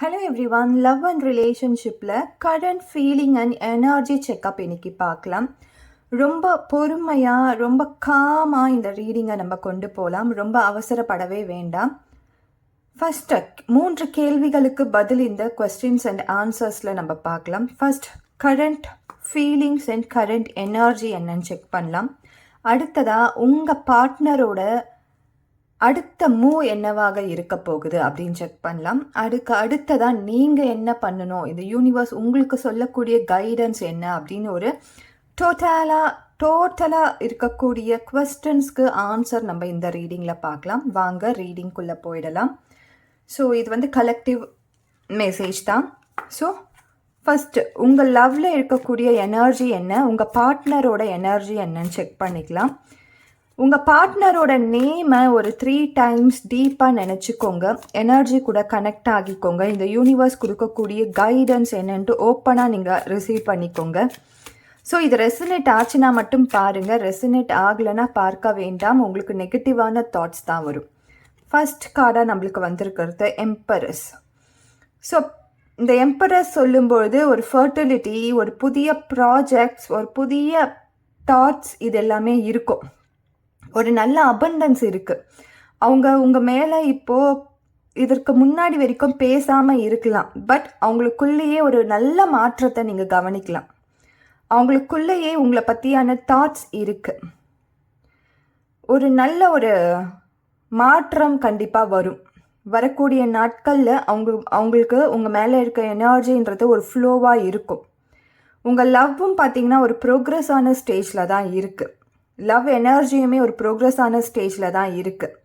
Hello everyone love and ரிலேஷன்ஷிப்பில் current feeling and energy checkup இன்னைக்கு பார்க்கலாம். ரொம்ப பொறுமையாக ரொம்ப காமாக இந்த ரீடிங்கை நம்ம கொண்டு போகலாம் ரொம்ப அவசரப்படவே வேண்டாம். ஃபஸ்ட்டு மூன்று கேள்விகளுக்கு பதில் இந்த கொஸ்டின்ஸ் அண்ட் ஆன்சர்ஸில் நம்ம பார்க்கலாம். First current feelings and current energy என்னன்னு செக் பண்ணலாம். அடுத்ததாக உங்கள் பார்ட்னரோட அடுத்த மூவ் என்னவாக இருக்க போகுது அப்படின்னு செக் பண்ணலாம். அதுக்கு அடுத்ததான் நீங்கள் என்ன பண்ணணும்? இந்த யூனிவர்ஸ் உங்களுக்கு சொல்லக்கூடிய கைடன்ஸ் என்ன? அப்படின்னு ஒரு டோட்டலாக டோட்டலாக இருக்கக்கூடிய கொஸ்டின்ஸ்க்கு ஆன்சர் நம்ம இந்த ரீடிங்கில் பார்க்கலாம். வாங்க ரீடிங்குள்ளே போயிடலாம். ஸோ இது வந்து கலெக்டிவ் மெசேஜ் தான். ஸோ ஃபஸ்ட்டு உங்கள் லவ்வில் இருக்கக்கூடிய எனர்ஜி என்ன? உங்கள் பார்ட்னரோட எனர்ஜி என்னன்னு செக் பண்ணிக்கலாம். உங்கள் பார்ட்னரோட நேமை ஒரு த்ரீ டைம்ஸ் டீப்பாக நினச்சிக்கோங்க. எனர்ஜி கூட கனெக்ட் ஆகிக்கோங்க. இந்த யூனிவர்ஸ் கொடுக்கக்கூடிய கைடன்ஸ் என்னன்ட்டு ஓப்பனாக நீங்கள் ரிசீவ் பண்ணிக்கோங்க. ஸோ இது ரெசினேட் ஆச்சுன்னா மட்டும் பாருங்கள் ரெசினேட் ஆகலைன்னா பார்க்க வேண்டாம். உங்களுக்கு நெகட்டிவான தாட்ஸ் தான் வரும். ஃபர்ஸ்ட் கார்டாக நம்மளுக்கு வந்திருக்கிறது எம்பரஸ் ஸோ இந்த எம்பரஸ் சொல்லும்பொழுது ஒரு ஃபர்டிலிட்டி ஒரு புதிய ப்ராஜெக்ட்ஸ் ஒரு புதிய தாட்ஸ் இது எல்லாமே இருக்கும். ஒரு நல்ல அபண்டன்ஸ் இருக்குது அவங்க உங்கள் மேலே இப்போது இதற்கு முன்னாடி வரைக்கும் பேசாமல் இருக்கலாம். பட் அவங்களுக்குள்ளேயே ஒரு நல்ல மாற்றத்தை நீங்கள் கவனிக்கலாம். அவங்களுக்குள்ளேயே உங்களை பற்றியான தாட்ஸ் இருக்குது ஒரு நல்ல ஒரு மாற்றம் கண்டிப்பாக வரும். வரக்கூடிய நாட்களில் அவங்க அவங்களுக்கு உங்கள் மேலே இருக்க எனர்ஜின்றது ஒரு ஃப்ளோவாக இருக்கும். உங்கள் லவ்வும் பார்த்தீங்கன்னா ஒரு ப்ரோக்ரஸான ஸ்டேஜில் தான் இருக்குது லவ் எனர்ஜியுமே ஒரு ப்ரோக்ரஸான ஸ்டேஜில் தான் இருக்குது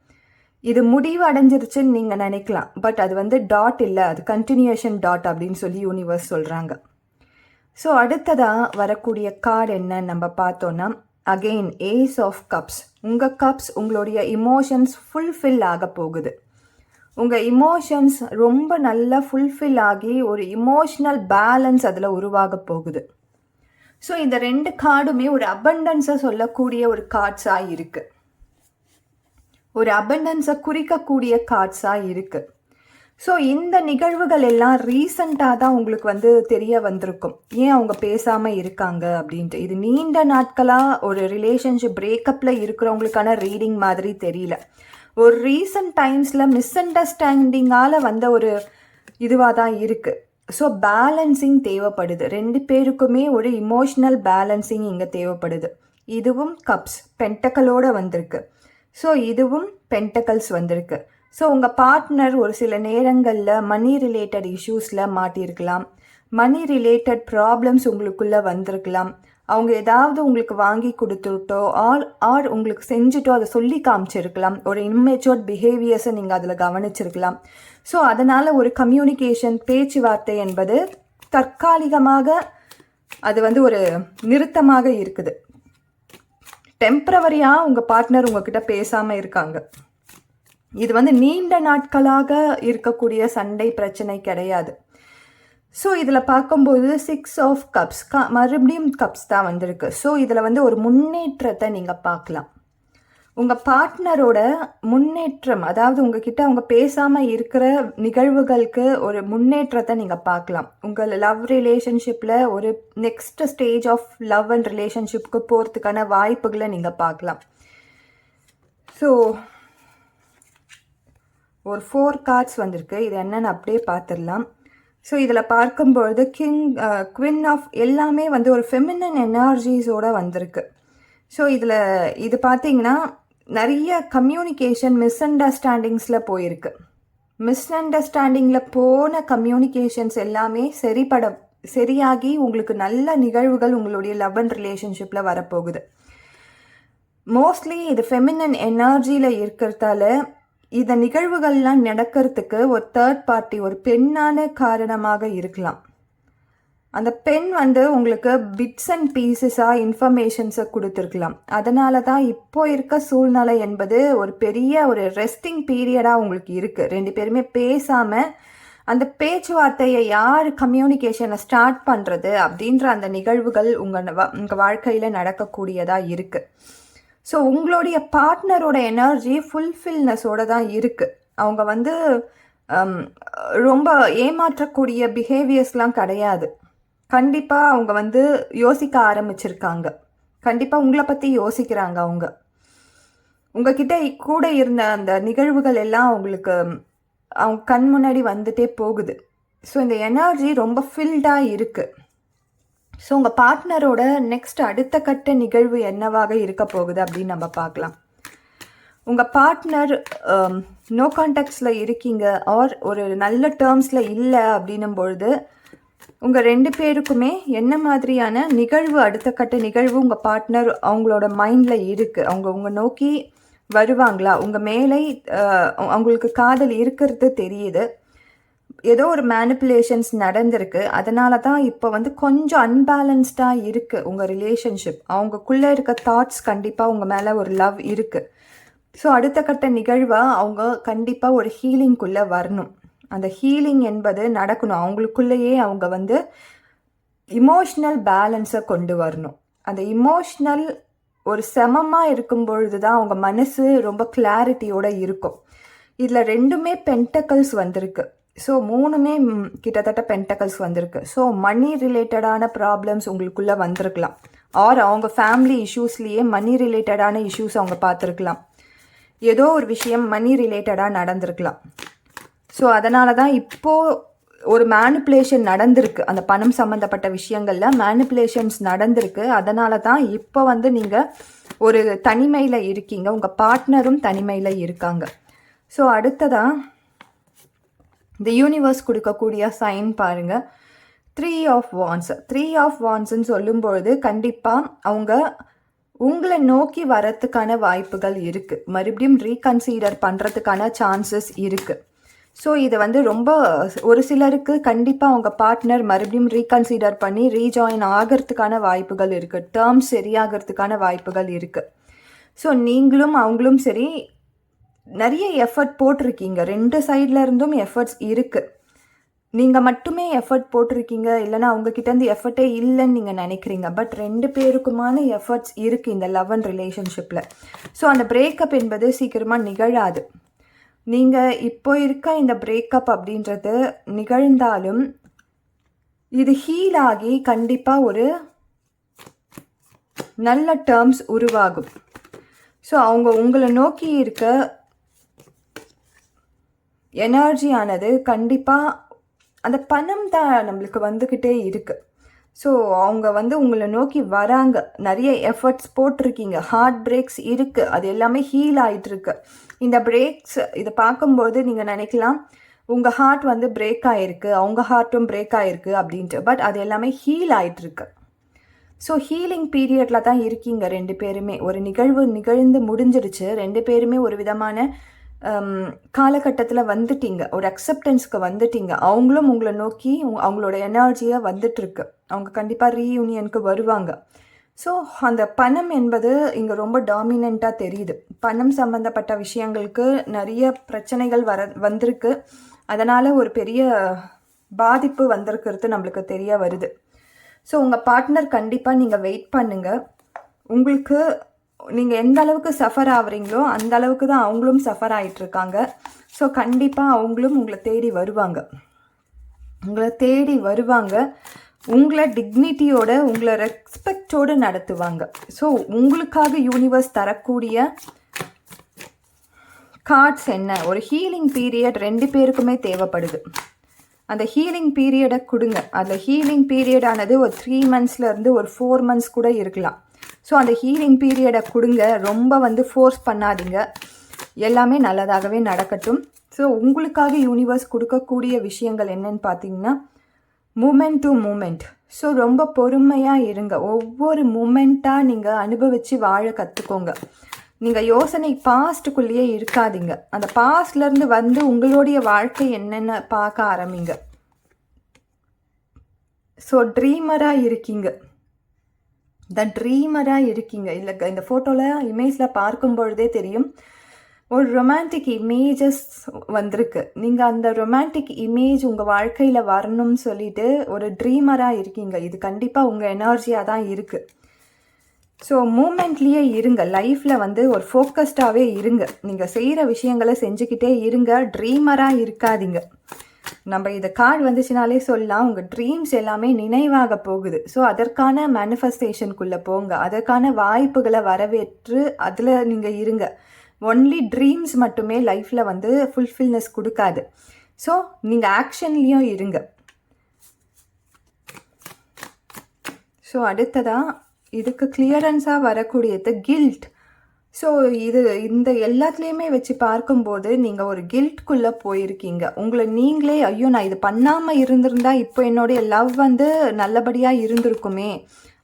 இது முடிவு அடைஞ்சிருச்சுன்னு நீங்கள் நினைக்கலாம். பட் அது வந்து டாட் இல்லை. அது கண்டினியூஷன் டாட் அப்படின்னு சொல்லி யூனிவர்ஸ் சொல்கிறாங்க ஸோ அடுத்ததாக வரக்கூடிய கார்டு என்ன நம்ம பார்த்தோன்னா அகெயின் ஏஸ் ஆஃப் கப்ஸ் உங்கள் கப்ஸ் உங்களுடைய இமோஷன்ஸ் ஃபுல்ஃபில் ஆக போகுது. உங்கள் இமோஷன்ஸ் ரொம்ப நல்லா ஃபுல்ஃபில் ஆகி ஒரு இமோஷ்னல் பேலன்ஸ் அதில் உருவாக போகுது. ஸோ இந்த ரெண்டு கார்டுமே ஒரு அபண்டன்ஸை சொல்லக்கூடிய ஒரு கார்ட்ஸாக இருக்குது ஒரு அபண்டன்ஸை குறிக்கக்கூடிய கார்ட்ஸாக இருக்குது ஸோ இந்த நிகழ்வுகள் எல்லாம் ரீசண்டாக தான் உங்களுக்கு வந்து தெரிய வந்திருக்கும். ஏன் அவங்க பேசாமல் இருக்காங்க அப்படின்ட்டு. இது நீண்ட நாட்களாக ஒரு ரிலேஷன்ஷிப் பிரேக்கப்பில் இருக்கிறவங்களுக்கான ரீடிங் மாதிரி தெரியல. ஒரு ரீசன்ட் டைம்ஸில் மிஸ் அண்டர்ஸ்டாண்டிங்கால் வந்த ஒரு இதுவாக தான் இருக்குது ஸோ பேலன்சிங் தேவைப்படுது. ரெண்டு பேருக்குமே ஒரு இமோஷ்னல் பேலன்சிங் இங்கே தேவைப்படுது. இதுவும் கப்ஸ் பென்டக்கலோடு வந்திருக்கு. ஸோ இதுவும் பென்டக்கல்ஸ் வந்திருக்கு. ஸோ உங்கள் பார்ட்னர் ஒரு சில நேரங்களில் மணி ரிலேட்டட் இஷ்யூஸில் மாட்டியிருக்கலாம் மணி ரிலேட்டட் ப்ராப்ளம்ஸ் உங்களுக்குள்ளே வந்திருக்கலாம். அவங்க ஏதாவது உங்களுக்கு வாங்கி கொடுத்துட்டோ ஆர் ஆர் உங்களுக்கு செஞ்சுட்டோ அதை சொல்லி காமிச்சிருக்கலாம். ஒரு இம்மெச்சோர்ட் பிஹேவியர்ஸை நீங்கள் அதில் கவனிச்சிருக்கலாம். ஸோ அதனால் ஒரு கம்யூனிகேஷன் பேச்சுவார்த்தை என்பது தற்காலிகமாக அது வந்து ஒரு நிறுத்தமாக இருக்குது. டெம்ப்ரவரியாக உங்கள் பார்ட்னர் உங்ககிட்ட பேசாமல் இருக்காங்க. இது வந்து நீண்ட நாட்களாக இருக்கக்கூடிய சண்டை பிரச்சனை கிடையாது. ஸோ இதில் பார்க்கும்போது சிக்ஸ் ஆஃப் கப்ஸ் க மறுபடியும் கப்ஸ் தான் வந்திருக்கு. ஸோ இதில் வந்து ஒரு முன்னேற்றத்தை நீங்கள் பார்க்கலாம். உங்கள் பார்ட்னரோட முன்னேற்றம் அதாவது உங்ககிட்ட அவங்க பேசாமல் இருக்கிற நிகழ்வுகளுக்கு ஒரு முன்னேற்றத்தை நீங்கள் பார்க்கலாம். உங்கள் லவ் ரிலேஷன்ஷிப்பில் ஒரு next stage of love and ரிலேஷன்ஷிப்புக்கு போகிறதுக்கான வாய்ப்புகளை நீங்கள் பார்க்கலாம். ஸோ ஒரு ஃபோர் கார்ட்ஸ் வந்திருக்கு. இது என்னென்னு அப்படியே பார்த்துடலாம் ஸோ இதில் பார்க்கும்பொழுது கிங் குவின் ஆஃப் எல்லாமே வந்து ஒரு ஃபெமினன் எனர்ஜிஸோடு வந்திருக்கு. ஸோ இதில் இது பார்த்தீங்கன்னா நிறைய கம்யூனிகேஷன் மிஸ் அண்டர்ஸ்டாண்டிங்ஸில் போயிருக்கு. மிஸ் அண்டர்ஸ்டாண்டிங்கில் போன கம்யூனிகேஷன்ஸ் எல்லாமே சரிப்பட சரியாகி உங்களுக்கு நல்ல நிகழ்வுகள் உங்களுடைய லவ் அண்ட் ரிலேஷன்ஷிப்பில் வரப்போகுது. மோஸ்ட்லி இது ஃபெமினன் எனர்ஜியில் இருக்கிறதால இந்த நிகழ்வுகள்லாம் நடக்கிறதுக்கு ஒரு தேர்ட் பார்ட்டி ஒரு பெண்ணான காரணமாக இருக்கலாம். அந்த பெண் வந்து உங்களுக்கு பிட்ஸ் அண்ட் பீசஸாக இன்ஃபர்மேஷன்ஸை கொடுத்துருக்கலாம். அதனால தான் இப்போ இருக்க சூழ்நிலை என்பது ஒரு பெரிய ஒரு ரெஸ்டிங் பீரியடாக உங்களுக்கு இருக்குது ரெண்டு பேருமே பேசாமல் அந்த பேச்சுவார்த்தையை யார் கம்யூனிகேஷனை ஸ்டார்ட் பண்ணுறது அப்படின்ற அந்த நிகழ்வுகள் உங்கள் உங்கள் வாழ்க்கையில் நடக்கக்கூடியதாக இருக்குது ஸோ உங்களுடைய பார்ட்னரோட எனர்ஜி ஃபுல்ஃபில்னஸோட தான் இருக்குது அவங்க வந்து ரொம்ப ஏமாற்றக்கூடிய பிஹேவியர்ஸ்லாம் கிடையாது. கண்டிப்பாக அவங்க வந்து யோசிக்க ஆரம்பிச்சிருக்காங்க. கண்டிப்பாக உங்களை பற்றி யோசிக்கிறாங்க அவங்க. உங்ககிட்ட கூட இருந்த அந்த நிகழ்வுகள் எல்லாம் அவங்களுக்கு அவங்க கண் முன்னாடி வந்துட்டே போகுது. ஸோ இந்த எனர்ஜி ரொம்ப ஃபில்டாக இருக்குது ஸோ உங்கள் பார்ட்னரோட நெக்ஸ்ட் அடுத்த கட்ட நிகழ்வு என்னவாக இருக்க போகுது அப்படின்னு நம்ம பார்க்கலாம். உங்கள் பார்ட்னர் நோ கான்டாக்ட்ஸில் இருக்கீங்க ஆர் ஒரு நல்ல டேர்ம்ஸில் இல்லை அப்படின்னும் பொழுது உங்கள் ரெண்டு பேருக்குமே என்ன மாதிரியான நிகழ்வு அடுத்த கட்ட நிகழ்வு உங்கள் பார்ட்னர் அவங்களோட மைண்டில் இருக்குது அவங்க உங்கள் நோக்கி வருவாங்களா? உங்கள் மேலே அவங்களுக்கு காதல் இருக்கிறது தெரியுது. ஏதோ ஒரு மேனிப்புலேஷன்ஸ் நடந்திருக்கு. அதனால தான் இப்போ வந்து கொஞ்சம் அன்பேலன்ஸ்டாக இருக்குது உங்கள் ரிலேஷன்ஷிப் அவங்கக்குள்ளே இருக்க தாட்ஸ் கண்டிப்பாக உங்கள் மேலே ஒரு லவ் இருக்குது ஸோ அடுத்த கட்ட நிகழ்வாக அவங்க கண்டிப்பாக ஒரு ஹீலிங்குள்ளே வரணும். அந்த ஹீலிங் என்பது நடக்கணும். அவங்களுக்குள்ளேயே அவங்க வந்து இமோஷ்னல் பேலன்ஸை கொண்டு வரணும். அந்த இமோஷ்னல் ஒரு சமமாக இருக்கும் பொழுது தான் அவங்க மனசு ரொம்ப கிளாரிட்டியோடு இருக்கும். இதில் ரெண்டுமே பென்டக்கல்ஸ் வந்திருக்கு. ஸோ மூணுமே கிட்டத்தட்ட பென்டக்கல்ஸ் வந்திருக்கு. ஸோ மணி ரிலேட்டடான ப்ராப்ளம்ஸ் உங்களுக்குள்ளே வந்திருக்கலாம். ஆர் அவங்க ஃபேமிலி இஷ்யூஸ்லேயே மணி ரிலேட்டடான இஷ்யூஸ் அவங்க பார்த்துருக்கலாம். ஏதோ ஒரு விஷயம் மணி ரிலேட்டடாக நடந்திருக்கலாம். ஸோ அதனால தான் இப்போது ஒரு மேனிப்புலேஷன் நடந்திருக்கு. அந்த பணம் சம்மந்தப்பட்ட விஷயங்களில் மேனிப்புலேஷன்ஸ் நடந்திருக்கு. அதனால தான் இப்போ வந்து நீங்கள் ஒரு தனிமையில் இருக்கீங்க. உங்கள் பார்ட்னரும் தனிமையில் இருக்காங்க. ஸோ அடுத்ததாக இந்த யூனிவர்ஸ் கொடுக்கக்கூடிய சைன் பாருங்கள் three of wands three of வான்ஸ்ன்னு சொல்லும்பொழுது கண்டிப்பாக அவங்க உங்களை நோக்கி வரத்துக்கான வாய்ப்புகள் இருக்குது மறுபடியும் ரீகன்சிடர் பண்ணுறதுக்கான சான்சஸ் இருக்குது ஸோ இது வந்து ரொம்ப ஒரு சிலருக்கு கண்டிப்பாக அவங்க பார்ட்னர் மறுபடியும் ரீகன்சிடர் பண்ணி ரீஜாயின் ஆகிறதுக்கான வாய்ப்புகள் இருக்குது டேர்ம்ஸ் சரியாகிறதுக்கான வாய்ப்புகள் இருக்குது ஸோ நீங்களும் அவங்களும் சரி நிறைய எஃபர்ட் போட்டிருக்கீங்க. ரெண்டு சைட்ல இருந்தும் எஃபர்ட்ஸ் இருக்குது நீங்கள் மட்டுமே எஃபர்ட் போட்டிருக்கீங்க. இல்லைன்னா அவங்கக்கிட்டேருந்து எஃபர்ட்டே இல்லைன்னு நீங்கள் நினைக்கிறீங்க. பட் ரெண்டு பேருக்குமான எஃபர்ட்ஸ் இருக்குது இந்த லவ் அண்ட் ரிலேஷன்ஷிப்பில் ஸோ அந்த பிரேக்கப் என்பது சீக்கிரமாக நிகழாது. நீங்கள் இப்போ இருக்க இந்த பிரேக்கப் அப்படின்றது நிகழ்ந்தாலும் இது ஹீல் ஆகி கண்டிப்பாக ஒரு நல்ல டேர்ம்ஸ் உருவாகும். ஸோ அவங்க உங்களை நோக்கி இருக்க எனர்ஜியானது கண்டிப்பாக அந்த பணம் தான் நம்மளுக்கு வந்துக்கிட்டே இருக்குது ஸோ அவங்க வந்து உங்களை நோக்கி வராங்க. நிறைய எஃபர்ட்ஸ் போட்டிருக்கீங்க. ஹார்ட் பிரேக்ஸ் இருக்குது அது எல்லாமே ஹீல் ஆகிட்டுருக்கு இந்த பிரேக்ஸ் இதை பார்க்கும்போது நீங்கள் நினைக்கலாம் உங்கள் ஹார்ட் வந்து பிரேக் ஆகிருக்கு அவங்க ஹார்ட்டும் பிரேக் ஆகிருக்கு அப்படின்ட்டு. பட் அது எல்லாமே ஹீல் ஆகிட்டுருக்கு ஸோ ஹீலிங் பீரியடில் தான் இருக்கீங்க ரெண்டு பேருமே. ஒரு நிகழ்வு நிகழ்ந்து முடிஞ்சிருச்சு ரெண்டு பேருமே ஒரு விதமான Um, காலகட்டத்தில் வந்துட்டீங்க. ஒரு அக்செப்டன்ஸ்க்கு வந்துட்டீங்க. அவங்களும் உங்களை நோக்கி அவங்களோட எனர்ஜியாக வந்துட்டுருக்கு. அவங்க கண்டிப்பாக ரீயூனியனுக்கு வருவாங்க. ஸோ அந்த பணம் என்பது இங்கே ரொம்ப டாமினண்ட்டாக தெரியுது. பணம் சம்மந்தப்பட்ட விஷயங்களுக்கு நிறைய பிரச்சனைகள் வர வந்திருக்கு. அதனால் ஒரு பெரிய பாதிப்பு வந்திருக்கிறது நம்மளுக்கு தெரிய வருது. ஸோ உங்கள் பார்ட்னர் கண்டிப்பாக நீங்கள் வெயிட் பண்ணுங்கள் உங்களுக்கு நீங்கள் எந்த அளவுக்கு சஃபர் ஆகுறீங்களோ அந்த அளவுக்கு தான் அவங்களும் சஃபர் ஆகிட்டுருக்காங்க ஸோ கண்டிப்பாக அவங்களும் உங்களை தேடி வருவாங்க. உங்களை தேடி வருவாங்க. உங்களை டிக்னிட்டியோட உங்களை ரெஸ்பெக்டோடு நடத்துவாங்க. ஸோ உங்களுக்காக யூனிவர்ஸ் தரக்கூடிய கார்ட்ஸ் என்ன? ஒரு ஹீலிங் பீரியட் ரெண்டு பேருக்குமே தேவைப்படுது. அந்த ஹீலிங் பீரியடை கொடுங்க. அந்த ஹீலிங் பீரியடானது ஒரு த்ரீ மந்த்ஸ்லேருந்து ஒரு ஃபோர் மந்த்ஸ் கூட இருக்கலாம். ஸோ அந்த ஹீலிங் பீரியடை கொடுங்க. ரொம்ப வந்து ஃபோர்ஸ் பண்ணாதீங்க. எல்லாமே நல்லதாகவே நடக்கட்டும். ஸோ உங்களுக்காக யூனிவர்ஸ் கொடுக்கக்கூடிய விஷயங்கள் என்னன்னு பார்த்தீங்கன்னா மூமெண்ட் டு மூமெண்ட் ஸோ ரொம்ப பொறுமையாக இருங்க. ஒவ்வொரு மூமெண்ட்டாக நீங்கள் அனுபவித்து வாழ கற்றுக்கோங்க நீங்கள் யோசனை பாஸ்ட்டுக்குள்ளேயே இருக்காதீங்க. அந்த பாஸ்ட்லேருந்து வந்து உங்களுடைய வாழ்க்கை என்னென்ன பார்க்க ஆரம்பிங்க. ஸோ ட்ரீமராக இருக்கீங்க. த ட்ரீமராக இருக்கீங்க. இல்லை இந்த ஃபோட்டோவில் இமேஜில் பார்க்கும் பொழுதே தெரியும். ஒரு ரொமான்டிக் இமேஜஸ் வந்திருக்கு. நீங்கள் அந்த ரொமான்டிக் இமேஜ் உங்கள் வாழ்க்கையில் வரணும்னு சொல்லிட்டு ஒரு ட்ரீமராக இருக்கீங்க. இது கண்டிப்பாக உங்கள் எனர்ஜியாக தான் இருக்குது ஸோ மூமெண்ட்லேயே இருங்க. லைஃப்பில் வந்து ஒரு ஃபோக்கஸ்டாகவே இருங்க. நீங்கள் செய்கிற விஷயங்களை செஞ்சுக்கிட்டே இருங்க. ட்ரீமராக இருக்காதீங்க. நம்ம இந்த கார்டு வந்துச்சுனாலே சொல்லலாம். உங்கள் ட்ரீம்ஸ் எல்லாமே நினைவாக போகுது. ஸோ அதற்கான மேனிஃபெஸ்டேஷனுக்குள்ளே போங்க. அதற்கான வாய்ப்புகளை வரவேற்று அதில் நீங்கள் இருங்க. ஒன்லி ட்ரீம்ஸ் மட்டுமே லைஃப்பில் வந்து ஃபுல்ஃபில்னஸ் கொடுக்காது. ஸோ நீங்கள் ஆக்ஷன்லேயும் இருங்க. ஸோ அடுத்ததாக இதுக்கு கிளியரன்ஸாக வரக்கூடியது கில்ட் ஸோ இது இந்த எல்லாத்துலேயுமே வச்சு பார்க்கும்போது நீங்கள் ஒரு கில்ட்குள்ளே போயிருக்கீங்க. உங்களை நீங்களே ஐயோ நான் இது பண்ணாமல் இருந்திருந்தா இப்போ என்னுடைய லவ் வந்து நல்லபடியாக இருந்திருக்குமே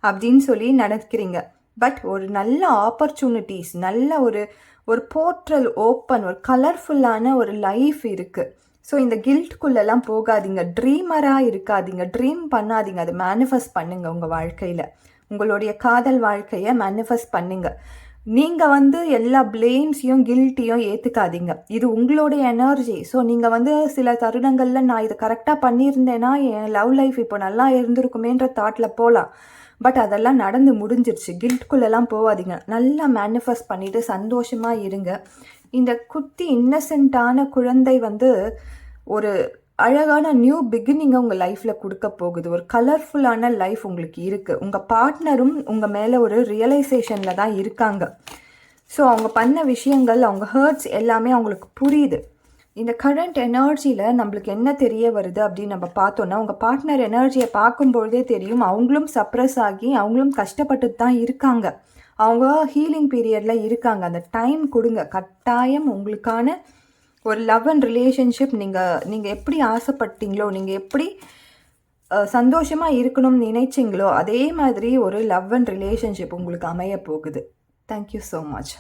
அப்படின்னு சொல்லி நினைக்கிறீங்க. பட் ஒரு நல்ல ஆப்பர்ச்சுனிட்டிஸ் நல்ல ஒரு ஒரு போர்ட்ரல் ஓப்பன் ஒரு கலர்ஃபுல்லான ஒரு லைஃப் இருக்குது ஸோ இந்த கில்ட்குள்ளெல்லாம் போகாதீங்க. ட்ரீமராக இருக்காதீங்க. ட்ரீம் பண்ணாதீங்க. அதை மேனிஃபெஸ்ட் பண்ணுங்கள் உங்கள் வாழ்க்கையில். உங்களுடைய காதல் வாழ்க்கையை மேனிஃபெஸ்ட் பண்ணுங்கள் நீங்கள் வந்து எல்லா பிளேம்ஸையும் கில்ட்டியும் ஏற்றுக்காதீங்க இது உங்களுடைய எனர்ஜி ஸோ நீங்கள் வந்து சில தருணங்களில் நான் இதை கரெக்டாக பண்ணியிருந்தேன்னா என் லவ் லைஃப் இப்போ நல்லா இருந்திருக்குமேன்ற தாட்டில் போகலாம் பட் அதெல்லாம் நடந்து முடிஞ்சிருச்சு. கில்ட்குள்ளெல்லாம் போகாதீங்க நல்லா மேனிஃபெஸ்ட் பண்ணிவிட்டு சந்தோஷமாக இருங்க. இந்த குட்டி இன்னசென்ட்டான குழந்தை வந்து ஒரு அழகான நியூ பிகினிங்கை உங்கள் லைஃப்பில் கொடுக்க போகுது. ஒரு கலர்ஃபுல்லான லைஃப் உங்களுக்கு இருக்குது உங்கள் பார்ட்னரும் உங்கள் மேலே ஒரு ரியலைசேஷனில் தான் இருக்காங்க. ஸோ அவங்க பண்ண விஷயங்கள் அவங்க ஹர்ட்ஸ் எல்லாமே அவங்களுக்கு புரியுது. இந்த கரண்ட் எனர்ஜியில் நம்மளுக்கு என்ன தெரிய வருது அப்படின்னு நம்ம பார்த்தோன்னா உங்கள் பார்ட்னர் எனர்ஜியை பார்க்கும்பொழுதே தெரியும். அவங்களும் சப்ரஸ் ஆகி அவங்களும் கஷ்டப்பட்டு தான் இருக்காங்க. அவங்க ஹீலிங் பீரியடில் இருக்காங்க. அந்த டைம் கொடுங்க. கட்டாயம் உங்களுக்கான ஒரு லவ் அண்ட் ரிலேஷன்ஷிப் நீங்கள் நீங்கள் எப்படி ஆசைப்பட்டீங்களோ நீங்கள் எப்படி சந்தோஷமாக இருக்கணும்னு நினைச்சிங்களோ அதே மாதிரி ஒரு லவ் அண்ட் ரிலேஷன்ஷிப் உங்களுக்கு அமைய போகுது தேங்க்யூ ஸோ மச்